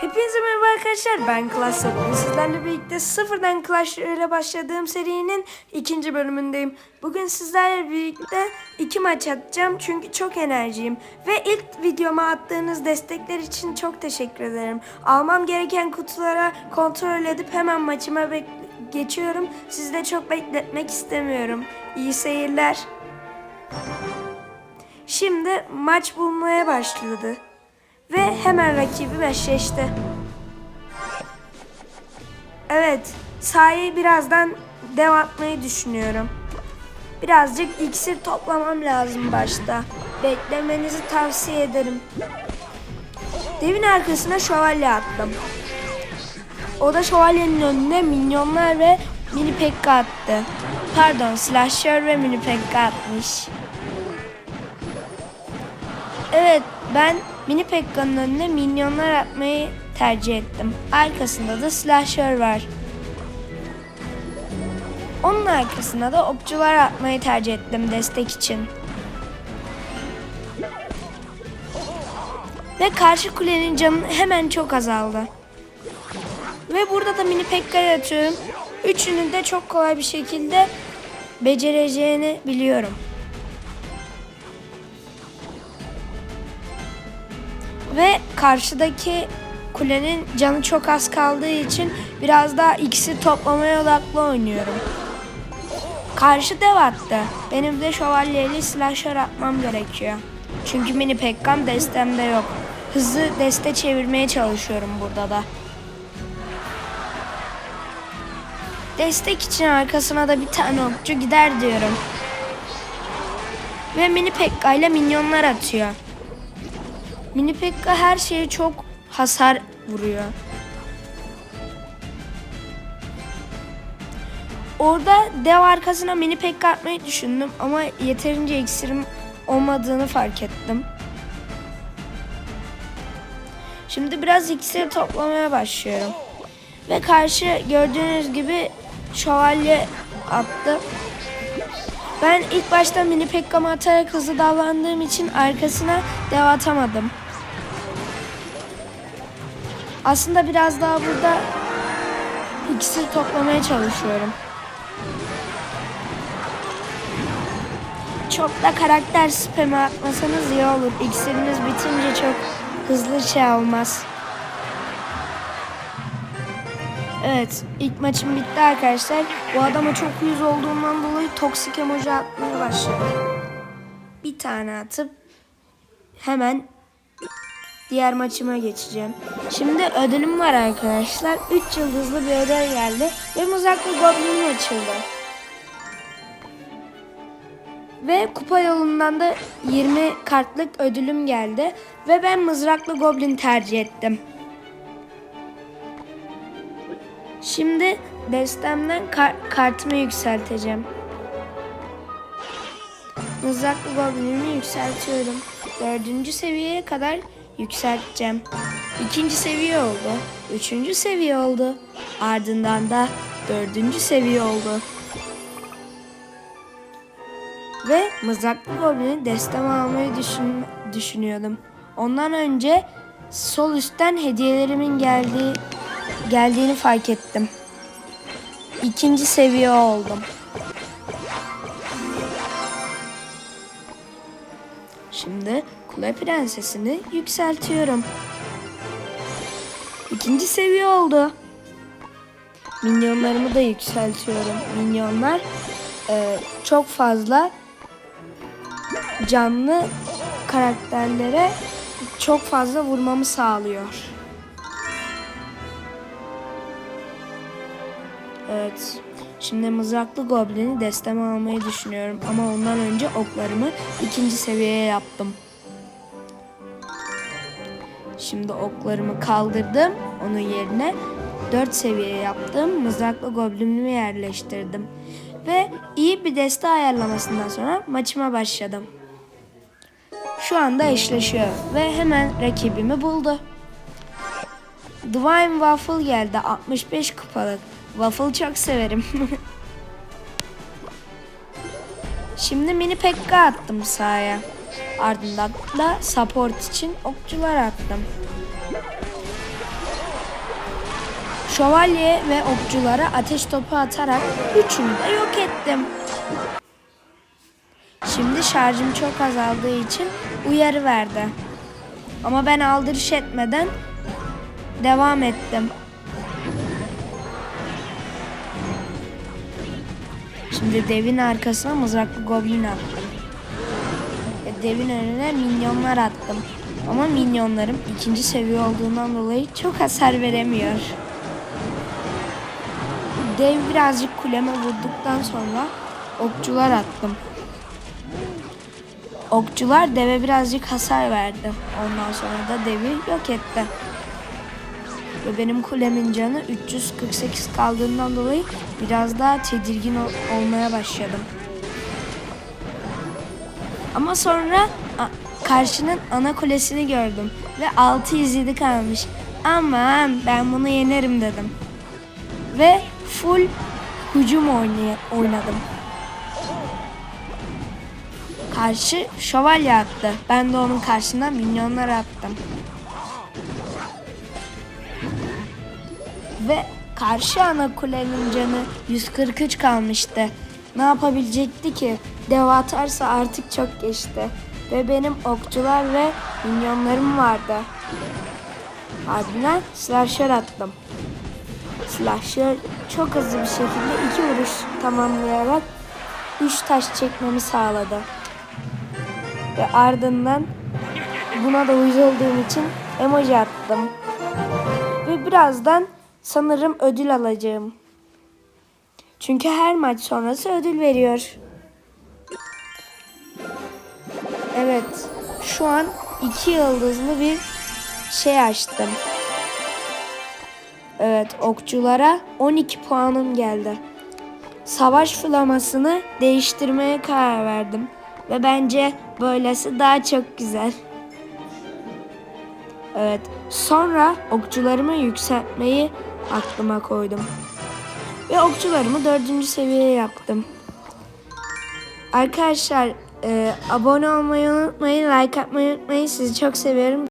Hepinize merhaba arkadaşlar. Ben Clash Bugün sizlerle birlikte sıfırdan Clash ile başladığım serinin ikinci bölümündeyim. Bugün sizlerle birlikte iki maç atacağım çünkü çok enerjiyim. Ve ilk videoma attığınız destekler için çok teşekkür ederim. Almam gereken kutulara kontrol edip hemen maçıma geçiyorum. Sizi de çok bekletmek istemiyorum. İyi seyirler. Şimdi maç bulmaya başladı. Ve hemen rakibi eşleşti. Evet, sahayı birazdan dev atmayı düşünüyorum. Birazcık iksir toplamam lazım başta. Beklemenizi tavsiye ederim. Devin arkasına şövalye attım. O da şövalyenin önüne minyonlar ve mini pekka attı. Pardon, slasher ve mini pekka atmış. Evet ben mini Pekka'nın önüne minyonlar atmayı tercih ettim. Arkasında da slasher var. Onun arkasına da okçular atmayı tercih ettim destek için. Ve karşı kulenin canı hemen çok azaldı. Ve burada da mini Pekka'yı atıyorum. Üçünü de çok kolay bir şekilde becereceğini biliyorum. Ve karşıdaki kulenin canı çok az kaldığı için biraz daha ikisi toplamaya odaklı oynuyorum. Karşı dev attı. Benim de şövalyeli slasher atmam gerekiyor. Çünkü mini pekkam destemde yok. Hızlı deste çevirmeye çalışıyorum burada da. Destek için arkasına da bir tane okçu gider diyorum. Ve mini pekka ile minyonlar atıyor. Mini Pekka her şeye çok hasar vuruyor. Orada dev arkasına mini Pekka atmayı düşündüm ama yeterince iksirim olmadığını fark ettim. Şimdi biraz iksir toplamaya başlıyorum. Ve karşı gördüğünüz gibi şövalye attı. Ben ilk başta mini Pekka'mı atarak hızlı davlandığım için arkasına dev atamadım. Aslında biraz daha burada iksir toplamaya çalışıyorum. Çok da karakter spamı atmasanız iyi olur. İksiriniz bitince çok hızlı şey olmaz. Evet, ilk maçım bitti arkadaşlar. Bu adama çok yüz olduğundan dolayı toksik emoji atmaya başladım. Bir tane atıp hemen diğer maçıma geçeceğim. Şimdi ödülüm var arkadaşlar. 3 yıldızlı bir ödül geldi ve mızraklı goblinim açıldı. Ve kupa yolundan da 20 kartlık ödülüm geldi ve ben mızraklı goblin tercih ettim. Şimdi destemden kar- kartımı yükselteceğim. Mızraklı goblinimi yükseltiyorum. Dördüncü seviyeye kadar yükselteceğim. İkinci seviye oldu. Üçüncü seviye oldu. Ardından da dördüncü seviye oldu. Ve mızraklı goblini desteme almayı düşün, düşünüyordum. Ondan önce sol üstten hediyelerimin geldiği geldiğini fark ettim. İkinci seviye oldum. Şimdi kule prensesini yükseltiyorum. İkinci seviye oldu. Minyonlarımı da yükseltiyorum. Minyonlar e, çok fazla canlı karakterlere çok fazla vurmamı sağlıyor. Evet. Şimdi mızraklı goblini desteme almayı düşünüyorum ama ondan önce oklarımı ikinci seviyeye yaptım. Şimdi oklarımı kaldırdım. Onun yerine 4 seviye yaptım. Mızraklı goblinimi yerleştirdim. Ve iyi bir deste ayarlamasından sonra maçıma başladım. Şu anda eşleşiyor ve hemen rakibimi buldu. Divine Waffle geldi 65 kupalık. Waffle çok severim. Şimdi mini pekka attım sahaya. Ardından da support için okçular attım. Şövalye ve okçulara ateş topu atarak üçünü de yok ettim. Şimdi şarjım çok azaldığı için uyarı verdi. Ama ben aldırış etmeden devam ettim. Şimdi devin arkasına mızraklı goblin attım. Devin önüne minyonlar attım. Ama minyonlarım ikinci seviye olduğundan dolayı çok hasar veremiyor. Dev birazcık kuleme vurduktan sonra okçular attım. Okçular deve birazcık hasar verdi. Ondan sonra da devi yok etti. Ve benim kulemin canı 348 kaldığından dolayı biraz daha tedirgin ol- olmaya başladım. Ama sonra karşının ana kulesini gördüm ve 607 kalmış. Aman ben bunu yenerim dedim. Ve full hücum oynadım. Karşı şövalye attı. Ben de onun karşısına minyonlar attım. Ve karşı ana kulenin canı 143 kalmıştı. Ne yapabilecekti ki? Dev atarsa artık çok geçti. Ve benim okçular ve minyonlarım vardı. Ardından slasher attım. Slasher çok hızlı bir şekilde iki vuruş tamamlayarak 3 taş çekmemi sağladı. Ve ardından buna da uyuz olduğum için emoji attım. Ve birazdan sanırım ödül alacağım. Çünkü her maç sonrası ödül veriyor. Evet, şu an iki yıldızlı bir şey açtım. Evet, okçulara 12 puanım geldi. Savaş flamasını değiştirmeye karar verdim. Ve bence böylesi daha çok güzel. Evet. Sonra okçularımı yükseltmeyi aklıma koydum. Ve okçularımı dördüncü seviyeye yaptım. Arkadaşlar e, abone olmayı unutmayın, like atmayı unutmayın. Sizi çok seviyorum.